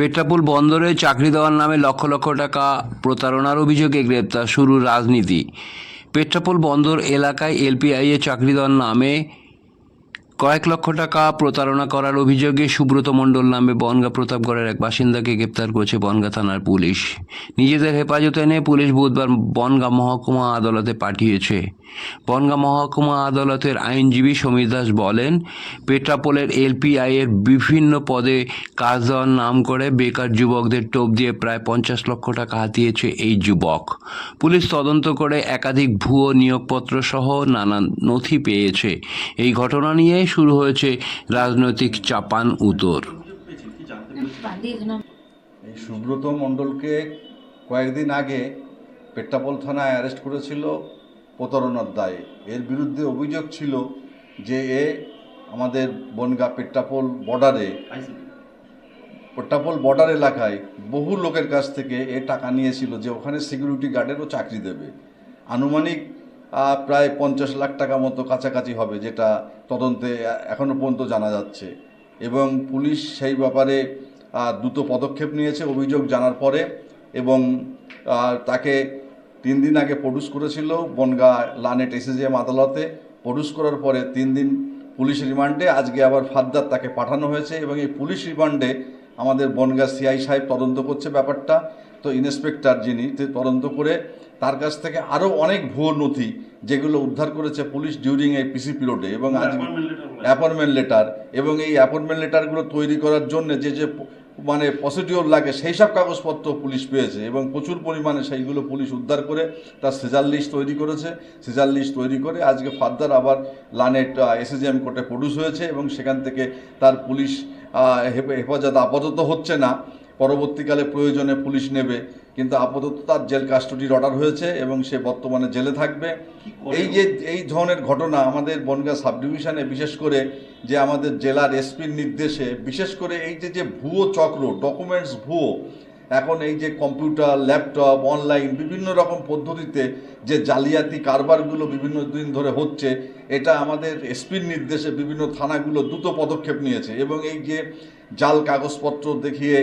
পেট্রাপুল বন্দরে চাকরি দেওয়ার নামে লক্ষ লক্ষ টাকা প্রতারণার অভিযোগে গ্রেপ্তার শুরু রাজনীতি। পেট্রাপুল বন্দর এলাকায় এলপিআইয়ে চাকরি দেওয়ার নামে কয়েক লক্ষ টাকা প্রতারণা করার অভিযোগে সুব্রত মণ্ডল নামে বনগা প্রতাপগড়ের এক বাসিন্দাকে গ্রেপ্তার করেছে বনগা থানার পুলিশ। নিজেদের হেফাজতে এনে পুলিশ বুধবার বনগা মহকুমা আদালতে পাঠিয়েছে। বনগা মহকুমা আদালতের আইনজীবী সমীর দাস বলেন, পেট্রাপোলের এলপিআই এর বিভিন্ন পদে কাজ দেওয়ার নাম করে বেকার যুবকদের টোপ দিয়ে প্রায় পঞ্চাশ লক্ষ টাকা হাতিয়েছে এই যুবক। পুলিশ তদন্ত করে একাধিক ভুয়ো নিয়োগপত্র সহ নানান নথি পেয়েছে। এই ঘটনা নিয়ে শুরু হয়েছে রাজনৈতিক চাপান উতর এই সুব্রত মণ্ডলকে কয়েকদিন আগে পেট্টাপোল থানায় অ্যারেস্ট করেছিল প্রতারণার দায়ে। এর বিরুদ্ধে অভিযোগ ছিল যে এ আমাদের বনগা পেট্টাপোল বর্ডারে, পেট্টাপোল বর্ডার এলাকায় বহু লোকের কাছ থেকে এ টাকা নিয়েছিল যে ওখানে সিকিউরিটি গার্ডেরও চাকরি দেবে। আনুমানিক প্রায় পঞ্চাশ লাখ টাকা মতো কাছাকাছি হবে, যেটা তদন্তে এখনও পর্যন্ত জানা যাচ্ছে। এবং পুলিশ সেই ব্যাপারে দ্রুত পদক্ষেপ নিয়েছে অভিযোগ জানার পরে এবং তাকে তিন দিন আগে প্রডিউস করেছিল বনগা লানেট এসএজিএম আদালতে। প্রডিউস করার পরে তিন দিন পুলিশ রিমান্ডে, আজকে আবার ফাদ্দার তাকে পাঠানো হয়েছে এবং এই পুলিশ রিমান্ডে আমাদের বনগা সিআই সাহেব তদন্ত করছে ব্যাপারটা। তো ইন্সপেক্টর যিনি তদন্ত করে তার কাছ থেকে আরও অনেক ভুয়ো নথি যেগুলো উদ্ধার করেছে পুলিশ ডিউরিং এই পিসি পিরিয়ডে এবং আজ অ্যাপয়েন্টমেন্ট লেটার এবং এই অ্যাপয়েন্টমেন্ট লেটারগুলো তৈরি করার জন্য যে যে মানে প্রসিডিওর লাগে সেই সব কাগজপত্র পুলিশ পেয়েছে এবং প্রচুর পরিমাণে সেইগুলো পুলিশ উদ্ধার করে তার সিজার লিস্ট তৈরি করেছে। সিজার লিস্ট তৈরি করে আজকে ফার্দার আবার লানেট এসএসএম কোর্টে প্রডিউস হয়েছে এবং সেখান থেকে তার পুলিশ হেফাজত আপাতত হচ্ছে না। পরবর্তীকালে প্রয়োজনে পুলিশ নেবে। কিন্তু আপাতত তার জেল কাস্টডির অর্ডার হয়েছে এবং সে বর্তমানে জেলে থাকবে। এই যে এই ধরনের ঘটনা আমাদের বনগাঁ সাব ডিভিশনে বিশেষ করে যে আমাদের জেলার এসপির নির্দেশে বিশেষ করে এই যে যে ভুয়ো চক্র ডকুমেন্টস ভুয়ো এখন এই যে কম্পিউটার, ল্যাপটপ, অনলাইন বিভিন্ন রকম পদ্ধতিতে যে জালিয়াতি কারবারগুলো বিভিন্ন দিন ধরে হচ্ছে, এটা আমাদের এসপির নির্দেশে বিভিন্ন থানাগুলো দ্রুত পদক্ষেপ নিয়েছে এবং এই যে জাল কাগজপত্র দেখিয়ে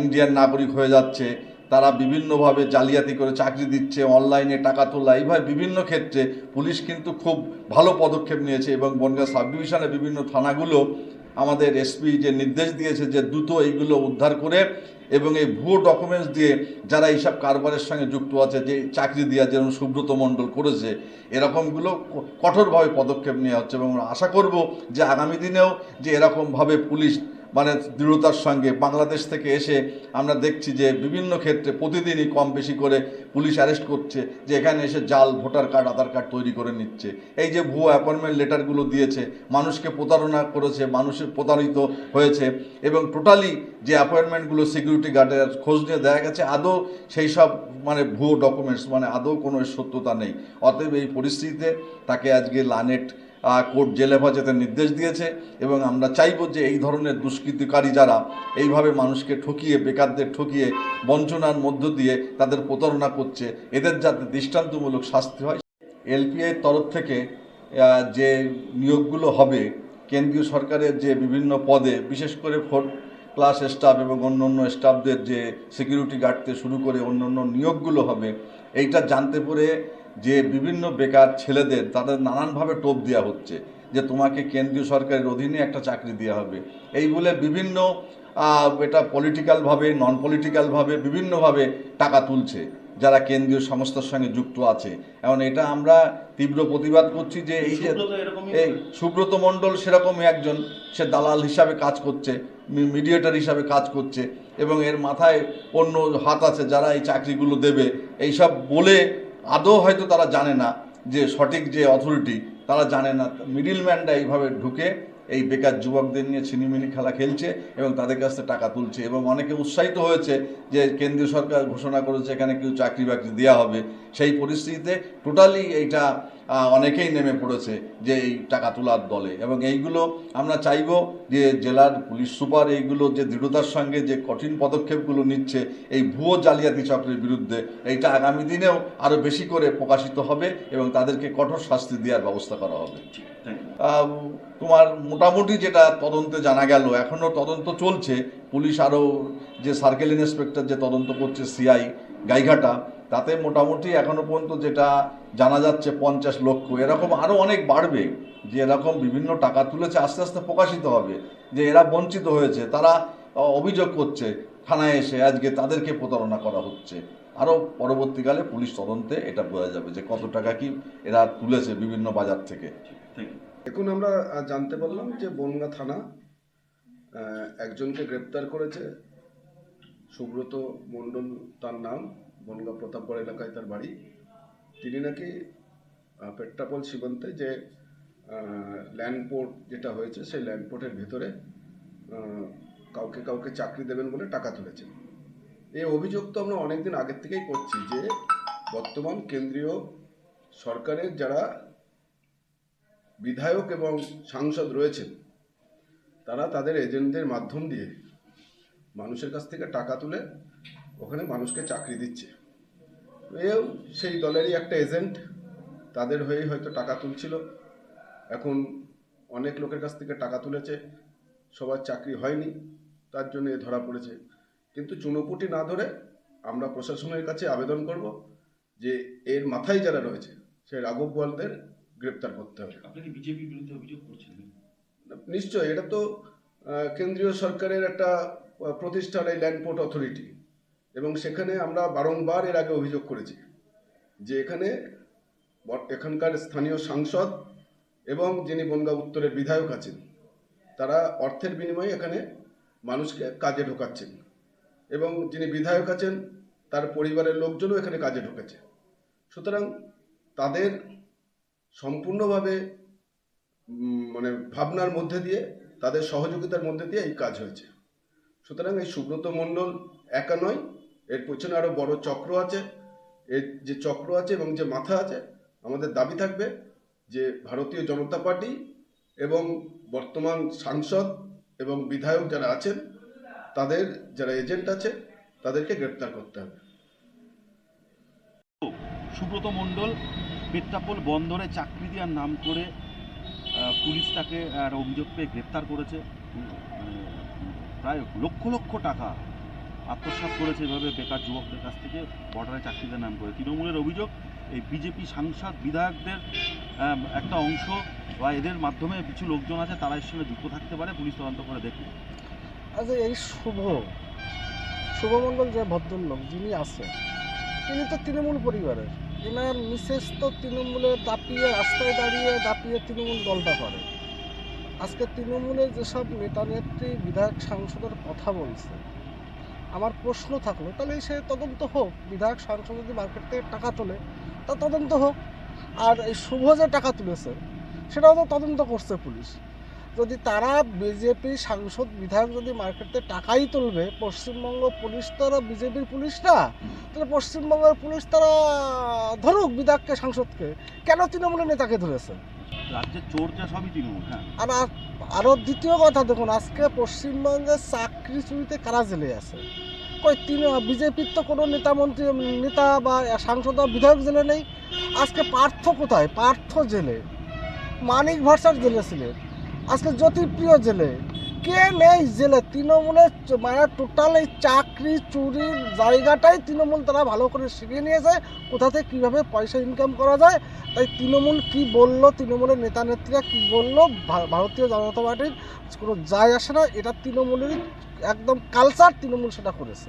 ইন্ডিয়ান নাগরিক হয়ে যাচ্ছে, তারা বিভিন্নভাবে জালিয়াতি করে চাকরি দিচ্ছে, অনলাইনে টাকা তোলা, এইভাবে বিভিন্ন ক্ষেত্রে পুলিশ কিন্তু খুব ভালো পদক্ষেপ নিয়েছে এবং বনগাঁ সাব ডিভিশনের বিভিন্ন থানাগুলো আমাদের এসপি যে নির্দেশ দিয়েছে যে দ্রুত এইগুলো উদ্ধার করে এবং এই ভুয়ো ডকুমেন্টস দিয়ে যারা এইসব কারবারের সঙ্গে যুক্ত আছে, যে চাকরি দেওয়া যেরকম সুব্রত মণ্ডল করেছে, এরকমগুলো কঠোরভাবে পদক্ষেপ নেওয়া হচ্ছে এবং আশা করব যে আগামী দিনেও যে এরকমভাবে পুলিশ মানে দৃঢ়তার সঙ্গে বাংলাদেশ থেকে এসে আমরা দেখছি যে বিভিন্ন ক্ষেত্রে প্রতিদিনই কম বেশি করে পুলিশ অ্যারেস্ট করছে, যে এখানে এসে জাল, ভোটার কার্ড, আধার কার্ড তৈরি করে নিচ্ছে। এই যে ভুয়ো অ্যাপয়েন্টমেন্ট লেটারগুলো দিয়েছে, মানুষকে প্রতারণা করেছে মানুষের প্রতারিত হয়েছে এবং টোটালি যে অ্যাপয়েন্টমেন্টগুলো সিকিউরিটি গার্ডের খোঁজ নিয়ে দেখা গেছে, আদৌ সেই সব মানে ভুয়ো ডকুমেন্টস মানে আদৌ কোনো সত্যতা নেই। অতএব এই পরিস্থিতিতে তাকে আজকে লানেট কোর্ট জেল হেফাজতের নির্দেশ দিয়েছে এবং আমরা চাইব যে এই ধরনের দুষ্কৃতিকারী যারা এইভাবে মানুষকে ঠকিয়ে, বেকারদের ঠকিয়ে, বঞ্চনার মধ্য দিয়ে তাদের প্রতারণা করছে, এদের যাতে দৃষ্টান্তমূলক শাস্তি হয়। এলপিআই তরফ থেকে যে নিয়োগগুলো হবে, কেন্দ্রীয় সরকারের যে বিভিন্ন পদে, বিশেষ করে ফোর্থ ক্লাস স্টাফ এবং অন্য অন্য স্টাফদের যে সিকিউরিটি গার্ড থেকে শুরু করে অন্য অন্য নিয়োগগুলো হবে, এইটা জানতে পেরে যে বিভিন্ন বেকার ছেলেদের তাদের নানানভাবে টোপ দেওয়া হচ্ছে যে তোমাকে কেন্দ্রীয় সরকারের অধীনে একটা চাকরি দেওয়া হবে। এই বলে বিভিন্ন এটা পলিটিক্যালভাবে নন পলিটিক্যালভাবে বিভিন্নভাবে টাকা তুলছে যারা কেন্দ্রীয় সংস্থার সঙ্গে যুক্ত আছে। এখন এটা আমরা তীব্র প্রতিবাদ করছি যে এই যে এই সুব্রত মণ্ডল সেরকমই একজন সে দালাল হিসাবে কাজ করছে মিডিয়েটার হিসাবে কাজ করছে এবং এর মাথায় অন্য হাত আছে যারা এই চাকরিগুলো দেবে। এইসব বলে আদৌ হয়তো তারা জানে না যে সঠিক যে অথরিটি তারা জানে না। মিডিল ম্যানরা এইভাবে ঢুকে এই বেকার যুবকদের নিয়ে ছিনিমিনি খেলা খেলছে এবং তাদের কাছ থেকে টাকা তুলছে এবং অনেকে উৎসাহিত হয়েছে যে কেন্দ্রীয় সরকার ঘোষণা করেছে এখানে কেউ চাকরি বাকরি দেওয়া হবে। সেই পরিস্থিতিতে টোটালি এইটা অনেকেই নেমে পড়েছে যে এই টাকা তোলার দলে। এবং এইগুলো আমরা চাইব যে জেলার পুলিশ সুপার এইগুলো যে দৃঢ়তার সঙ্গে যে কঠিন পদক্ষেপগুলো নিচ্ছে এই ভুয়ো জালিয়াতি চক্রের বিরুদ্ধে এইটা আগামী দিনেও আরও বেশি করে প্রকাশিত হবে এবং তাদেরকে কঠোর শাস্তি দেওয়ার ব্যবস্থা করা হবে। তোমার মোটামুটি যেটা তদন্তে জানা গেল এখনও তদন্ত চলছে। পুলিশ আরও যে সার্কেল ইন্সপেক্টর যে তদন্ত করছে সিআই গাইঘাটা তাতে মোটামুটি এখনও পর্যন্ত যেটা জানা যাচ্ছে পঞ্চাশ লক্ষ এরকম আরও অনেক বাড়বে যে এরকম বিভিন্ন টাকা তুলেছে আস্তে আস্তে প্রকাশিত হবে যে এরা বঞ্চিত হয়েছে তারা অভিযোগ করছে থানায় এসে আজকে তাদেরকে প্রতারণা করা হচ্ছে। আরও পরবর্তীকালে পুলিশ তদন্তে এটা বোঝা যাবে যে কত টাকা কি এরা তুলেছে বিভিন্ন বাজার থেকে। এখন আমরা জানতে পারলাম যে বনগা থানা একজনকে গ্রেপ্তার করেছে। সুব্রত মণ্ডল তার নাম। বনগা প্রতাপগড় এলাকায় তার বাড়ি। তিনি নাকি পেট্টাপল সীমান্তে যে ল্যান্ডপোর্ট যেটা হয়েছে, সেই ল্যান্ডপোর্টের ভেতরে কাউকে কাউকে চাকরি দেবেন বলে টাকা তুলেছেন। এই অভিযোগ তো আমরা অনেকদিন আগের থেকেই করছি যে, বর্তমান কেন্দ্রীয় সরকারের যারা বিধায়ক এবং সাংসদ রয়েছেন, তারা তাদের এজেন্টদের মাধ্যম দিয়ে মানুষের কাছ থেকে টাকা তুলে ওখানে মানুষকে চাকরি দিচ্ছে। এও সেই দলেরই একটা এজেন্ট। তাদের হয়েই হয়তো টাকা তুলছিল। এখন অনেক লোকের কাছ থেকে টাকা তুলেছে। সবার চাকরি হয়নি। তার জন্য এ ধরা পড়েছে। কিন্তু চুনোপুটি না ধরে আমরা প্রশাসনের কাছে আবেদন করব যে এর মাথায় যারা রয়েছে সেই রাঘব বোয়ালদের গ্রেপ্তার করতে হবে। আপনি কি বিজেপির বিরুদ্ধে অভিযোগ করছেন? নিশ্চয়ই এটা তো কেন্দ্রীয় সরকারের একটা প্রতিষ্ঠান এই ল্যান্ডপোর্ট অথরিটি। এবং সেখানে আমরা বারংবার এর আগে অভিযোগ করেছি যে এখানে এখানকার স্থানীয় সাংসদ এবং যিনি বনগা উত্তরের বিধায়ক আছেন, তারা অর্থের বিনিময়ে এখানে মানুষকে কাজে ঢোকাচ্ছেন এবং যিনি বিধায়ক আছেন, তার পরিবারের লোকজনও এখানে কাজে ঢুকেছে। সুতরাং তাদের সম্পূর্ণভাবে মানে ভাবনার মধ্যে দিয়ে, তাদের সহযোগিতার মধ্যে দিয়ে এই কাজ হয়েছে। সুতরাং এই সুব্রত মণ্ডল একা নয় এর পেছনে আরও বড় চক্র আছে। এর যে চক্র আছে এবং যে মাথা আছে আমাদের দাবি থাকবে যে ভারতীয় জনতা পার্টি এবং বর্তমান সাংসদ এবং বিধায়ক যারা আছেন তাদের যারা এজেন্ট আছে তাদেরকে গ্রেপ্তার করতে হবে। সুব্রত মণ্ডল পেট্টাপোল বন্দরে চাকরি দেওয়ার নাম করে পুলিশ তাকে আর অভিযোগ পেয়ে গ্রেপ্তার করেছে। মানে, প্রায় লক্ষ লক্ষ টাকা আত্মসাৎ করেছে এভাবে বেকার যুবকদের কাছ থেকে, বর্ডারে চাকরি দেওয়ার নাম করে। তৃণমূলের অভিযোগ, এই বিজেপি সাংসদ, বিধায়কদের একটা অংশ বা এদের মাধ্যমে কিছু লোকজন আছে, তারা এর সঙ্গে যুক্ত থাকতে পারে, পুলিশ তদন্ত করে দেখবে আচ্ছা এই শুভ শুভমণ্ডল যে ভদ্রলোক, যিনি আছেন, তিনি তো তৃণমূল পরিবারের। এনার মিসেস তো তৃণমূলে দাপিয়ে, রাস্তায় দাঁড়িয়ে দাপিয়ে তৃণমূল দলটা করে। আজকে তৃণমূলের যেসব নেতা নেত্রী বিধায়ক, সাংসদের কথা বলছে আমার প্রশ্ন থাকল, তাহলে সে তদন্ত হোক, বিধায়ক সাংসদ যদি মার্কেট থেকে টাকা তোলে, তা তদন্ত হোক। আর এই শুভ যে টাকা তুলেছে, সেটাও তো তদন্ত করছে পুলিশ। যদি তারা বিজেপি সাংসদ, বিধায়ক যদি মার্কেটে টাকাই তুলবে, পশ্চিমবঙ্গ পুলিশ তো আর বিজেপির পুলিশ না? তাহলে পশ্চিমবঙ্গের পুলিশ তারা ধরুক বিধায়ককে, সাংসদকে, কেন তৃণমূলের নেতাকে ধরেছে? রাজ্যের হ্যাঁ। আর আর- আরও দ্বিতীয় কথা দেখুন, আজকে পশ্চিমবঙ্গে চাকরি চুরিতে কারা জেলে আছে? কই, তিন বিজেপির তো কোনো নেতা মন্ত্রী, নেতা বা সাংসদ বা বিধায়ক জেলে নেই। আজকে পার্থ কোথায়? পার্থ জেলে। মানিক ভরসার জেলে ছিলেন। আজকে জ্যোতিপ্রিয় জেলে। কে নেই জেলে? তৃণমূলের মানে টোটাল এই চাকরি চুরির জায়গাটাই তৃণমূল তারা ভালো করে শিখিয়ে নিয়েছে। কোথা থেকে কীভাবে পয়সা ইনকাম করা যায়? তাই তৃণমূল কি বলল? তৃণমূলের নেতা নেত্রীরা কী বলল? ভারতীয় জনতা পার্টির কোনো যায় আসে না। এটা তৃণমূলেরই একদম কালচার তৃণমূল সেটা করেছে।